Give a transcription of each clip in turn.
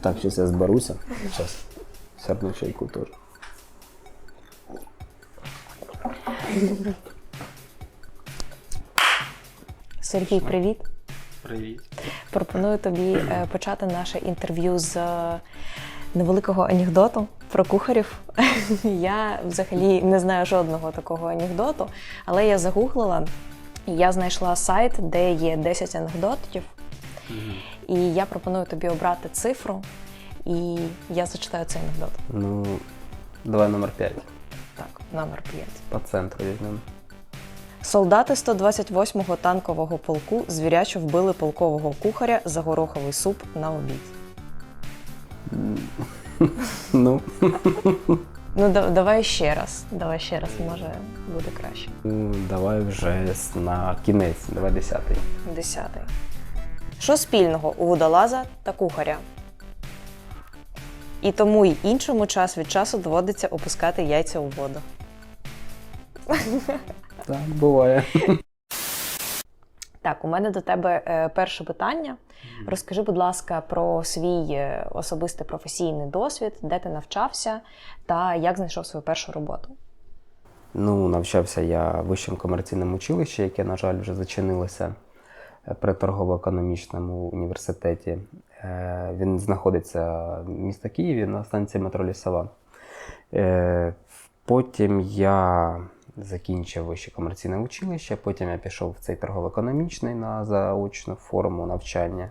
Так, зараз я зберуся. Зараз. Сяду чайку теж. Сергій, привіт. Привіт. Пропоную тобі е, почати наше інтерв'ю з е, невеликого анекдоту про кухарів. Я взагалі не знаю жодного такого анекдоту, але я загуглила і я знайшла сайт, де є 10 анекдотів. І я пропоную тобі обрати цифру, і я зачитаю цей анекдот. Ну, давай номер 5. Так, номер 5. По центру візьмемо. Солдати 128-го танкового полку звірячо вбили полкового кухаря за гороховий суп на обід. Ну, Ну, да- давай ще раз. Давай ще раз, може буде краще. ну, давай вже с- на кінець, давай десятий. Десятий. Що спільного у водолаза та кухаря? І тому й іншому час від часу доводиться опускати яйця у воду. Так, буває. Так, у мене до тебе е, перше питання. Розкажи, будь ласка, про свій е, особистий професійний досвід, де ти навчався та як знайшов свою першу роботу. Ну, навчався я в вищому комерційному училищі, яке, на жаль, вже зачинилося при торгово-економічному університеті. Е, Він знаходиться в місті Києві на станції метро Лісова. Е, Потім я закінчив вище комерційне училище, потім я пішов в цей торгово-економічний на заочну форму навчання.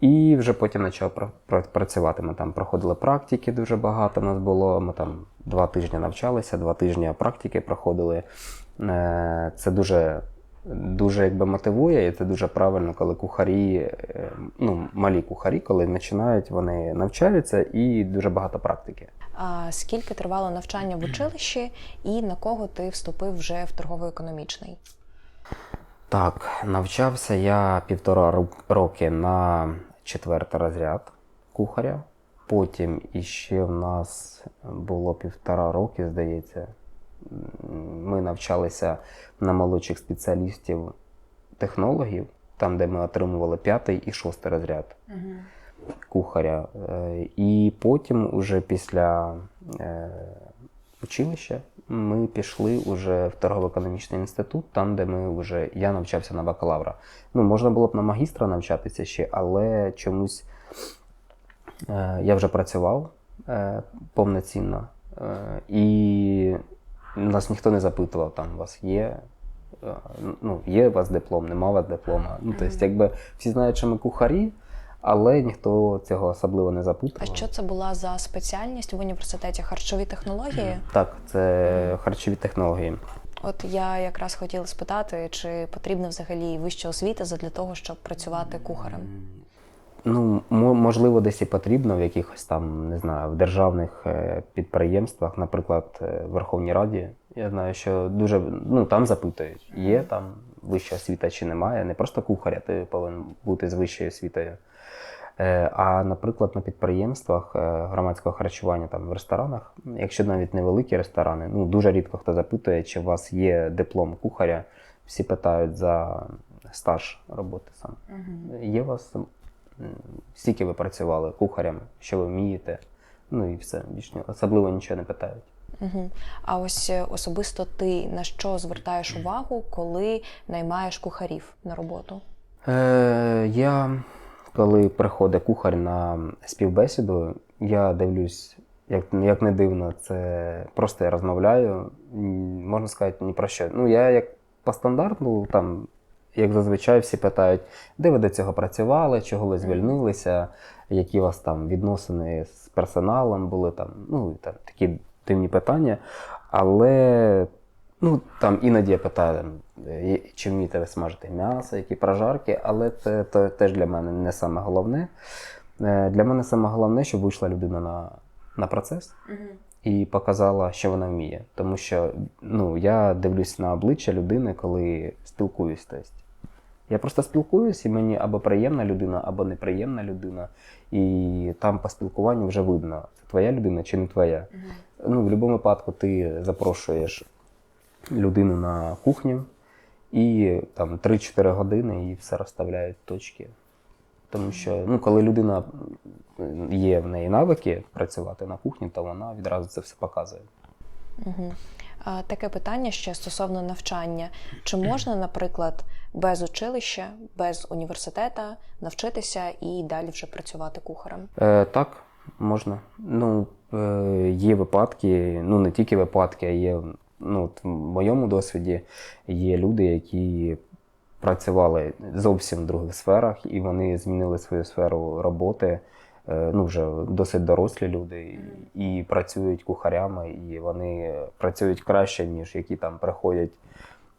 І вже потім почав пра- пра- працювати. Ми там проходили практики дуже багато. У нас було. Ми там два тижні навчалися, два тижні практики проходили. Е, Це дуже, дуже якби мотивує, і це дуже правильно, коли кухарі, е, ну, малі кухарі, коли починають, вони навчаються і дуже багато практики. А скільки тривало навчання в училищі і на кого ти вступив вже в торгово-економічний? Так, навчався я півтора роки на четвертий розряд кухаря. Потім іще в нас було півтора роки, здається. Ми навчалися на молодших спеціалістів технологів, там, де ми отримували п'ятий і шостий розряд кухаря. Е, І потім, уже після е, училища, ми пішли уже в торгово-економічний інститут, там, де ми вже я навчався на бакалавра. Ну, можна було б на магістра навчатися ще, але чомусь е, я вже працював повноцінно. І нас ніхто не запитував, там у вас є. е, Ну, є у вас диплом, нема у вас диплома. Ну, тобто, якби всі знають, що ми кухарі, але ніхто цього особливо не А що це була за спеціальність в університеті? Харчові технології? Так, це харчові технології. От я якраз хотіла спитати, чи потрібна взагалі вища освіта для того, щоб працювати кухарем? Ну, можливо, десь і потрібно в якихось там, не знаю, в державних е, підприємствах, наприклад, е, в Верховній Раді. Я знаю, що дуже ну там запитують, є там вища освіта чи немає. Не просто кухаря, ти повинен бути з вищою освітою. Е, А, наприклад, на підприємствах громадського харчування, там в ресторанах, якщо навіть невеликі ресторани, ну дуже рідко хто запитує, чи у вас є диплом кухаря. Всі питають за стаж роботи саме. Є у вас скільки ви працювали кухарем, що ви вмієте? Ну і все, більш особливо нічого не питають. Угу. А ось е, особисто ти на що звертаєш увагу, коли наймаєш кухарів на роботу? Е, я, коли приходить кухар на співбесіду, я дивлюсь, як, як не дивно, це просто я розмовляю. Можна сказати, ні про що. Ну, я як по стандарту, там, як зазвичай, всі питають, де ви до цього працювали, чого ви звільнилися, які у вас там відносини з персоналом були, там, ну, там, такі дивні питання. Але Ну, там іноді я питаю, е, чи вмієте ви смажити м'ясо, які прожарки, але це, це теж для мене не саме головне. Е, Для мене саме головне, щоб вийшла людина на, на процес і показала, що вона вміє. Тому що ну, я дивлюсь на обличчя людини, коли спілкуюсь. Тобто. Я просто спілкуюсь, і мені або приємна людина, або неприємна людина. І там по спілкуванню вже видно, це твоя людина чи не твоя. Ну, в будь-якому випадку ти запрошуєш людину на кухню, і там 3-4 години і все розставляють точки. Тому що ну, коли людина є в неї навики працювати на кухні, то вона відразу це все показує. Угу. Таке питання ще стосовно навчання. Чи можна, наприклад, без училища, без університету навчитися і далі вже працювати кухарем? Е, так, можна. Ну, е, є випадки, ну не тільки випадки, а є ну, от в моєму досвіді є люди, які працювали зовсім в других сферах, і вони змінили свою сферу роботи. Е, ну, вже досить дорослі люди і, працюють кухарями, і вони працюють краще, ніж які там приходять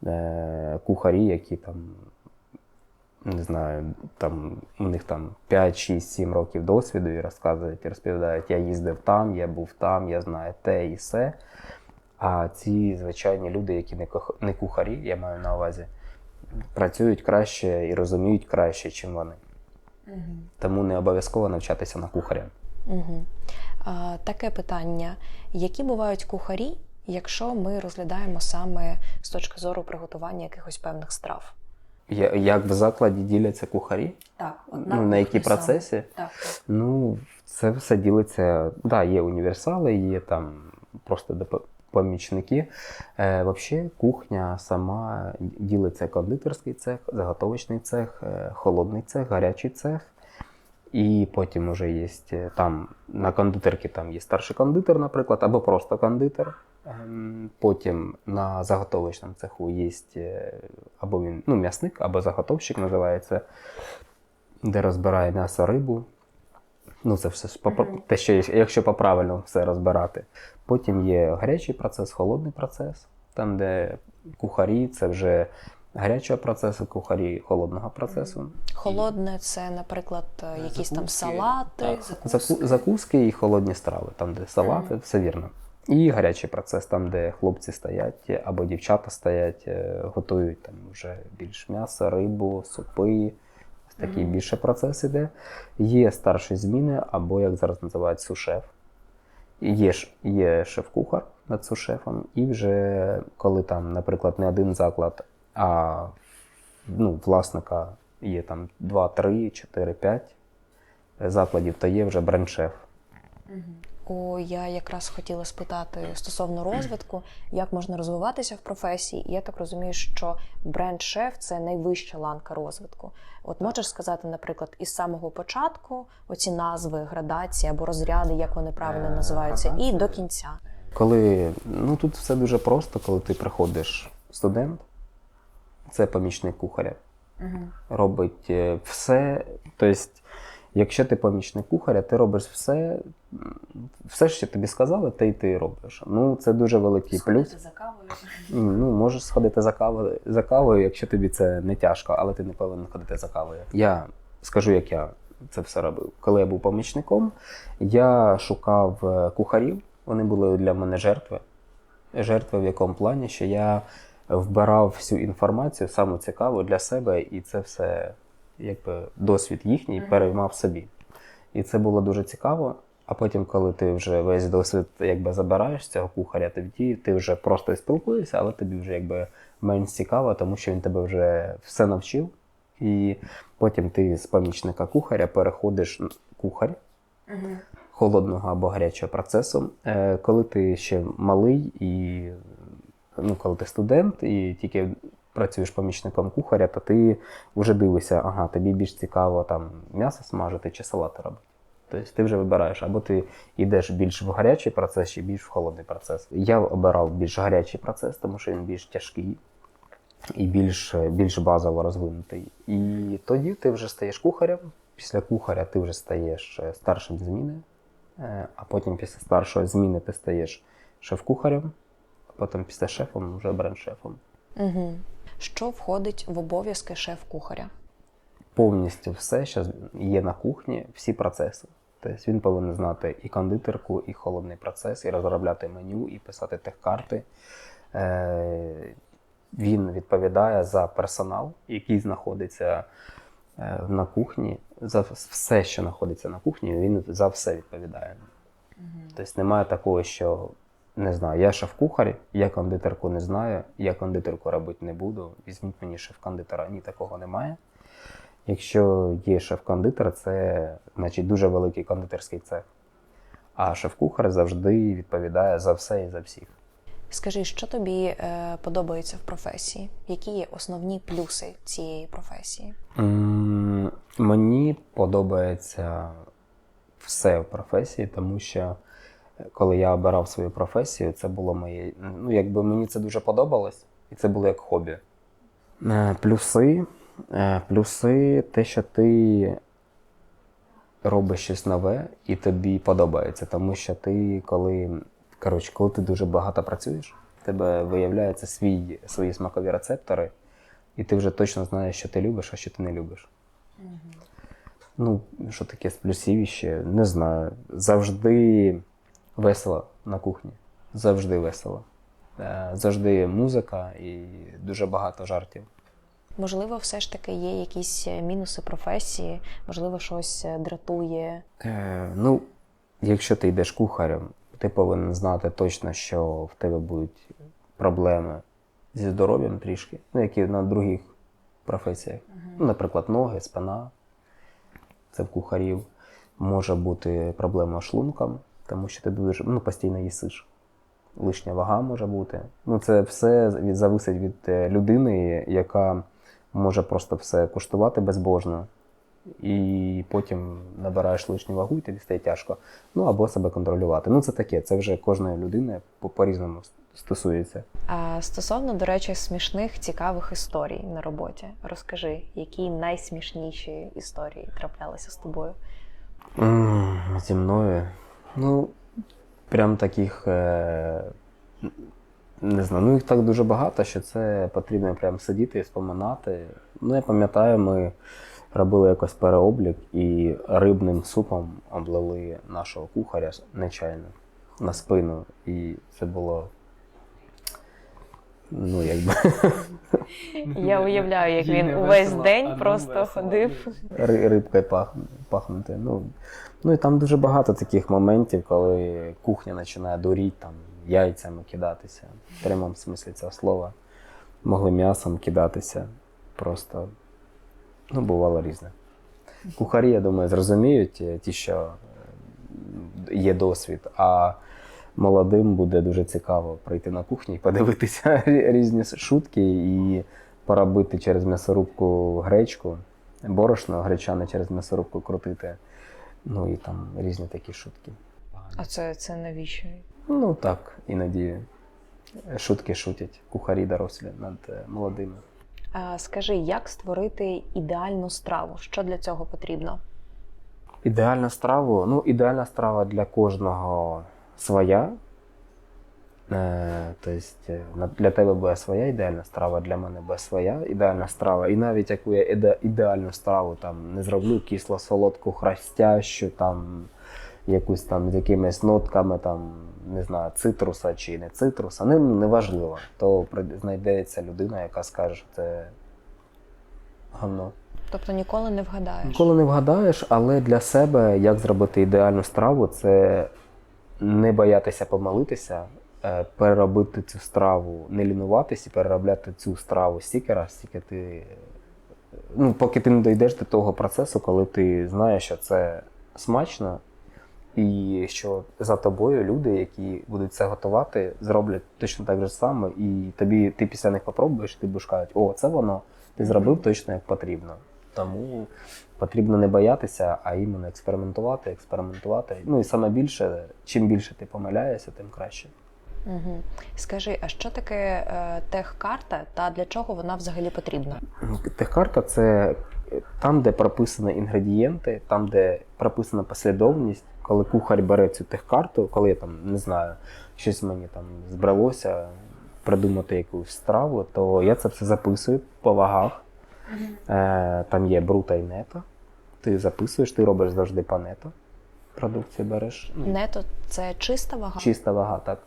е, кухарі, які там не знаю, там у них там 5, 6, 7 років досвіду і розказують, і розповідають, я їздив там, я був там, я знаю те і все. А ці звичайні люди, які не, не кухарі, я маю на увазі, працюють краще і розуміють краще, ніж вони. Тому не обов'язково навчатися на кухаря. Угу. А, таке питання: які бувають кухарі, якщо ми розглядаємо саме з точки зору приготування якихось певних страв? Я- Як в закладі діляться кухарі? Так, Ну, на які процесі? Так. Ну, це все ділиться. Так, да, є універсали, є там просто помічники. Е, Взагалі, кухня сама ділиться кондитерський цех, заготовочний цех, е, холодний цех, гарячий цех. І потім вже є е, там на кондитерці там є старший кондитер, наприклад, або просто кондитер. Ем, Потім на заготовочному цеху є е, або він ну, м'ясник, або заготовщик називається, де розбирає м'ясо, рибу. Ну, це все ж по, Мгм. те, що якщо по-правильному все розбирати. Потім є гарячий процес, холодний процес, там, де кухарі, це вже гарячого процесу, кухарі холодного процесу. Холодне це, наприклад, е, якісь там салати, так, закуски. закуски і холодні страви, там, де салати, все вірно. І гарячий процес, там, де хлопці стоять або дівчата стоять, е, готують там вже більш м'ясо, рибу, супи. Такий більше процес іде. Є старші зміни, або як зараз називають сушеф. Є, є шеф-кухар над сушефом, і вже коли там, наприклад, не один заклад, а ну, власника є там 2, 3, 4, 5 закладів, то є вже бренд-шеф. О, я якраз хотіла спитати стосовно розвитку, як можна розвиватися в професії. І я так розумію, що бренд-шеф це найвища ланка розвитку. От можеш сказати, наприклад, із самого початку оці назви, градації або розряди, як вони правильно Е, називаються, і до кінця. Коли ну тут все дуже просто, коли ти приходиш студент, це помічник кухаря. робить е, все. Тобто, якщо ти помічник кухаря, ти робиш все, все, що тобі сказали, те й ти робиш. Ну, це дуже великий плюс. за кавою. Ну, можеш сходити за кавою, за кавою, якщо тобі це не тяжко, але ти не повинен ходити за кавою. Я скажу, як я це все робив. Коли я був помічником, я шукав е, кухарів. Вони були для мене жертви. Жертви в якому плані, що я вбирав всю інформацію, саму цікаву для себе, і це все якби досвід їхній переймав собі. І це було дуже цікаво. А потім, коли ти вже весь досвід якби забираєш цього кухаря, тоді ти вже просто спілкуєшся, але тобі вже якби менш цікаво, тому що він тебе вже все навчив. І потім ти з помічника кухаря переходиш на кухар холодного або гарячого процесу. Е, Коли ти ще малий і ну, коли ти студент і тільки працюєш помічником кухаря, то ти вже дивишся, ага, тобі більш цікаво там м'ясо смажити чи салати робити. Тобто ти вже вибираєш, або ти йдеш більш в гарячий процес, чи більш в холодний процес. Я обирав більш гарячий процес, тому що він більш тяжкий і більш, більш базово розвинутий. І тоді ти вже стаєш кухарем. Після кухаря ти вже стаєш е, старшим зміни, е, а потім після старшої зміни ти стаєш шеф-кухарем, а потім після шефом вже бренд-шефом. Угу. Що входить в обов'язки шеф-кухаря? повністю все, що є на кухні, всі процеси. Тобто він повинен знати і кондитерку, і холодний процес, і розробляти меню, і писати техкарти. Е, Він відповідає за персонал, який знаходиться е, на кухні, за все, що знаходиться на кухні, він за все відповідає. Тобто немає такого, що не знаю, я шеф-кухар, я кондитерку не знаю, я кондитерку робити не буду. Візьміть мені шеф-кондитера. Ні, такого немає. Якщо є шеф-кондитер, це значить дуже великий кондитерський цех. А шеф-кухар завжди відповідає за все і за всіх. Скажи, що тобі е, подобається в професії? Які є основні плюси цієї професії? М, Мені подобається все в професії, тому що коли я обирав свою професію, це було моє. Ну, якби мені це дуже подобалось, і це було як хобі. Е, Плюси, е, плюси те, що ти робиш щось нове і тобі подобається, тому що ти, коли, коротше, коли ти дуже багато працюєш, в тебе виявляються свій, свої смакові рецептори, і ти вже точно знаєш, що ти любиш, а що ти не любиш. Ну, що таке з плюсів ще? Не знаю. Завжди весело на кухні. Завжди весело. Е, Завжди музика і дуже багато жартів. Можливо, все ж таки є якісь е, мінуси професії, можливо, щось е, дратує. Е, ну, якщо ти йдеш кухарем, ти повинен знати точно, що в тебе будуть проблеми зі здоров'ям трішки, ну, які на других професіях. Ну, наприклад, ноги, спина. Це в кухарів. Може бути проблема з шлунком, тому що ти дуже ну, постійно їсиш. Лишня вага може бути. Ну, це все зависить від е, людини, яка може просто все куштувати безбожно, і потім набираєш лишню вагу, і тобі стає тяжко. Ну або себе контролювати. Ну, це таке, це вже кожної людини по- по-різному стосується. А стосовно, до речі, смішних цікавих історій на роботі, розкажи, які найсмішніші історії траплялися з тобою? Зі мною. Ну, прям таких. Е... Не знаю, ну їх так дуже багато, що це потрібно прям сидіти і споминати. Ну, я пам'ятаю, ми робили якось переоблік і рибним супом облили нашого кухаря нечайно на спину. І це було. Ну, якби Я уявляю, як Їй він не увесь весело, а день нам просто весело. ходив. ри- рибкою пах, пахнути. Ну, ну і там дуже багато таких моментів, коли кухня починає дуріти, там, яйцями кидатися, в прямому смислі цього слова. Могли м'ясом кидатися. Просто ну, бувало різне. Кухарі, я думаю, зрозуміють е, ті, що е, є досвід, а молодим буде дуже цікаво прийти на кухню і подивитися різні шутки і поробити через м'ясорубку гречку, борошно гречане через м'ясорубку крутити. Ну і там різні такі шутки. А це, це навіщо? Ну так, іноді шутки шутять кухарі дорослі над е, молодими. А, скажи, як створити ідеальну страву? Що для цього потрібно? Ідеальна страва. Ну, ідеальна страва для кожного своя. Е, тобто, для тебе буде своя ідеальна страва, для мене буде своя ідеальна страва. І навіть яку я іде, ідеальну страву там не зроблю кисло-солодку храстящу, там якусь там з якимись нотками, там, не знаю, цитруса чи не цитруса, не, неважливо. То знайдеться людина, яка скаже, що це гавно. Тобто ніколи не вгадаєш. Ніколи не вгадаєш, але для себе як зробити ідеальну страву, це не боятися помилитися, е, переробити цю страву, не лінуватися і переробляти цю страву стільки раз, стільки ти. е, Ну, поки ти не дійдеш до того процесу, коли ти знаєш, що це смачно, і що за тобою люди, які будуть це готувати, зроблять точно так же само, і тобі ти після них попробуєш, і ти будеш казати, о, це воно, ти зробив точно як потрібно. Тому потрібно не боятися, а іменно експериментувати, експериментувати. Ну і саме більше, чим більше ти помиляєшся, тим краще. Угу. Скажи, а що таке е, техкарта та для чого вона взагалі потрібна? Техкарта це там, де прописані інгредієнти, там, де прописана послідовність. Коли кухар бере цю техкарту, коли я там не знаю, щось мені там збралося придумати якусь страву, то я це все записую по вагах. Е, там є брута і нето. Ти записуєш, ти робиш завжди по нето. Продукцію береш. Ну, Нето це чиста вага? Чиста вага, так.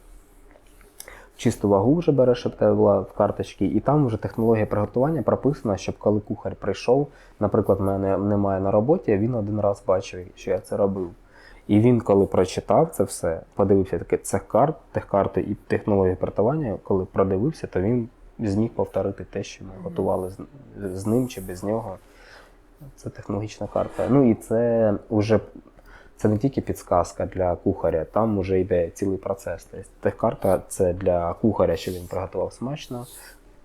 Чисту вагу вже береш, щоб в тебе була в карточці, і там вже технологія приготування прописана, щоб коли кухар прийшов, наприклад, мене немає на роботі, він один раз бачив, що я це робив. І він, коли прочитав це все, подивився таке це карт, техкарти і технології приготування, коли продивився, то він зміг повторити те, що ми готували з, з ним чи без нього. Це технологічна карта. Ну і це вже це не тільки підсказка для кухаря, там вже йде цілий процес. Тобто техкарта це для кухаря, щоб він приготував смачно.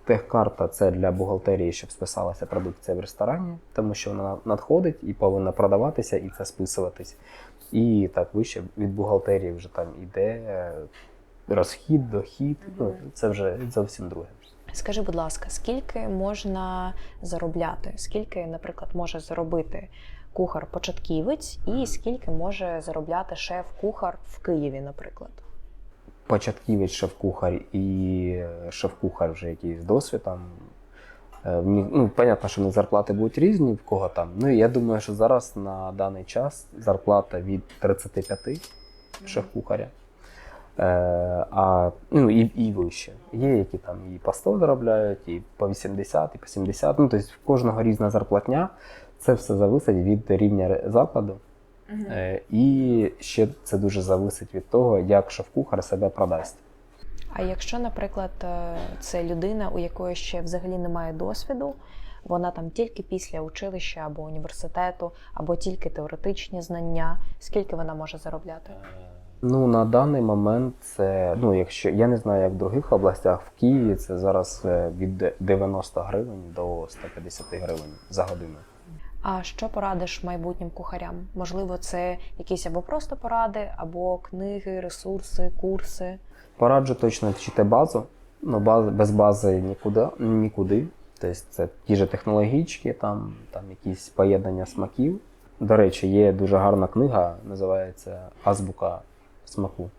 Техкарта це для бухгалтерії, щоб списалася продукція в ресторані, тому що вона надходить і повинна продаватися, і це списуватись. І так вище від бухгалтерії вже там іде е, розхід, дохід. Ну, це вже зовсім друге. Скажи, будь ласка, скільки можна заробляти? Скільки, наприклад, може заробити кухар-початківець, і скільки може заробляти шеф-кухар в Києві, наприклад? початківець шеф-кухар і шеф-кухар вже якийсь досвід там. е, Ну, понятно, що них зарплати будуть різні, в кого там. Ну, я думаю, що зараз на даний час зарплата від 35 шеф-кухаря. Е, а, ну, і, і вище. Є, які там і по 100 заробляють, і по 80, і по 70. Ну, тобто в кожного різна зарплатня. Це все залежить від рівня закладу. Е, І ще це дуже залежить від того, як шеф-кухар себе продасть. А якщо, наприклад, е, це людина, у якої ще взагалі немає досвіду, вона там тільки після училища або університету, або тільки теоретичні знання, скільки вона може заробляти? Ну, на даний момент це, ну, якщо я не знаю, як в других областях, в Києві це зараз е, від 90 гривень до 150 гривень за годину. А що порадиш майбутнім кухарям? Можливо, це якісь або просто поради, або книги, ресурси, курси. Пораджу точно вчити базу. Ну, баз, без бази нікуди. нікуди. Тобто це ті ж технологічки, там, там якісь поєднання смаків. До речі, є дуже гарна книга, називається Азбука смаку.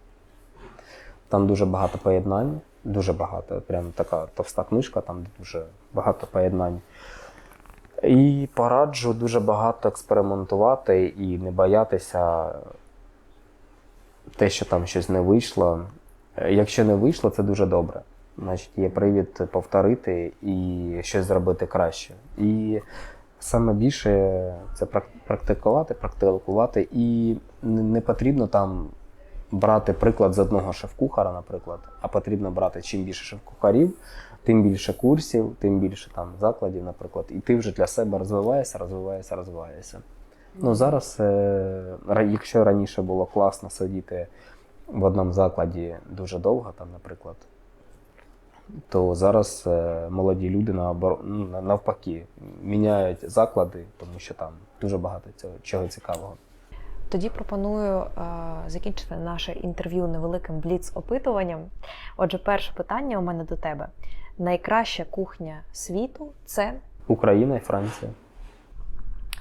Там дуже багато поєднань, дуже багато. Прям така товста книжка, там дуже багато поєднань. І пораджу дуже багато експериментувати і не боятися те, що там щось не вийшло. Якщо не вийшло, це дуже добре. Значить, є привід повторити і щось зробити краще. І саме більше це практикувати, практикувати, і не потрібно там брати приклад з одного шеф-кухара, наприклад, а потрібно брати чим більше шеф-кухарів, тим більше курсів, тим більше там закладів, наприклад, і ти вже для себе розвиваєшся, розвиваєшся, розвиваєшся. Ну зараз, е, якщо раніше було класно сидіти в одному закладі дуже довго, там, наприклад, то зараз е, молоді люди наобор- ну, навпаки міняють заклади, тому що там дуже багато цього чого цікавого. Тоді пропоную е, закінчити наше інтерв'ю невеликим бліц-опитуванням. Отже, перше питання у мене до тебе: найкраща кухня світу це Україна і Франція.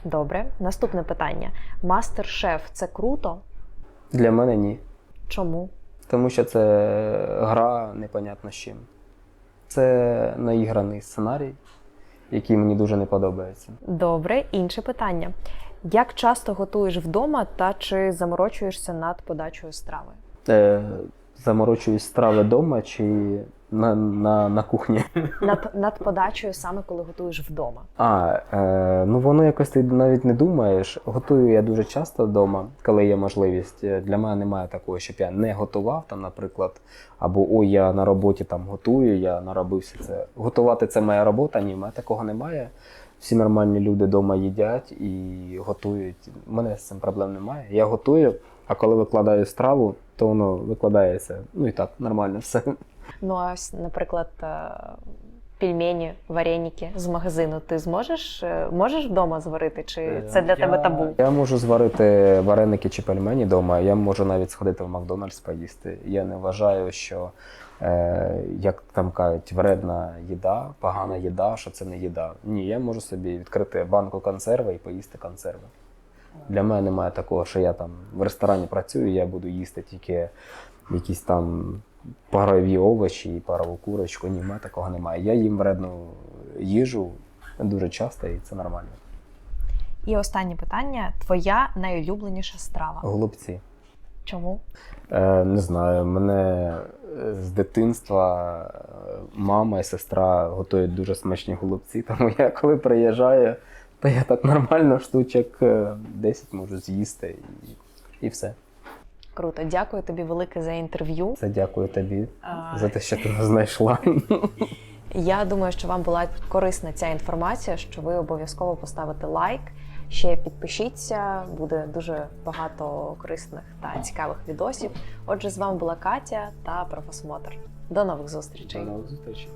добре. Наступне питання: мастер-шеф це круто? Для мене ні. Чому? Тому що це гра непонятно з чим. Це наіграний сценарій, який мені дуже не подобається. Добре, інше питання. Як часто готуєш вдома та чи заморочуєшся над подачею страви? Е, заморочуюсь страви вдома чи на, на, на кухні. Над, над подачею саме коли готуєш вдома. А, е, ну воно якось ти навіть не думаєш. Готую я дуже часто вдома, коли є можливість. Е, Для мене немає такого, щоб я не готував там, наприклад, або ой, я на роботі там готую, я наробився це. Готувати це моя робота, ні, в мене такого немає. Всі нормальні люди вдома їдять і готують. У мене з цим проблем немає. Я готую, а коли викладаю страву, то воно викладається. Ну і так, нормально все. Ну а ось, наприклад, е, пельмені, вареники з магазину ти зможеш е, можеш вдома зварити? Чи це для Е, Я- тебе табу? Я можу зварити вареники чи пельмені вдома. Я можу навіть сходити в Макдональдс поїсти. Я не вважаю, що е, як там кажуть, вредна їда, погана їда, що це не їда. Ні, я можу собі відкрити банку консерви і поїсти консерви. Для мене немає такого, що я там в ресторані працюю, я буду їсти тільки якісь там парові овочі і парову курочку. Ні, в мене такого немає. Я їм вредну їжу дуже часто, і це нормально. І останнє питання: твоя найулюбленіша страва. Голубці. Чому? Е, не знаю, мене е, з дитинства е, мама і сестра готують дуже смачні голубці, тому я коли приїжджаю, то я так нормально штучок е, 10 можу з'їсти і, і все. Круто, дякую тобі велике за інтерв'ю. Це дякую тобі А, за те, що ти нас знайшла. Я думаю, що вам була корисна ця інформація, що ви обов'язково поставите лайк. Ще підпишіться, буде дуже багато корисних та цікавих відосів. Отже, з вами була Катя та профосмотр. До нових зустрічей. До нових зустрічей.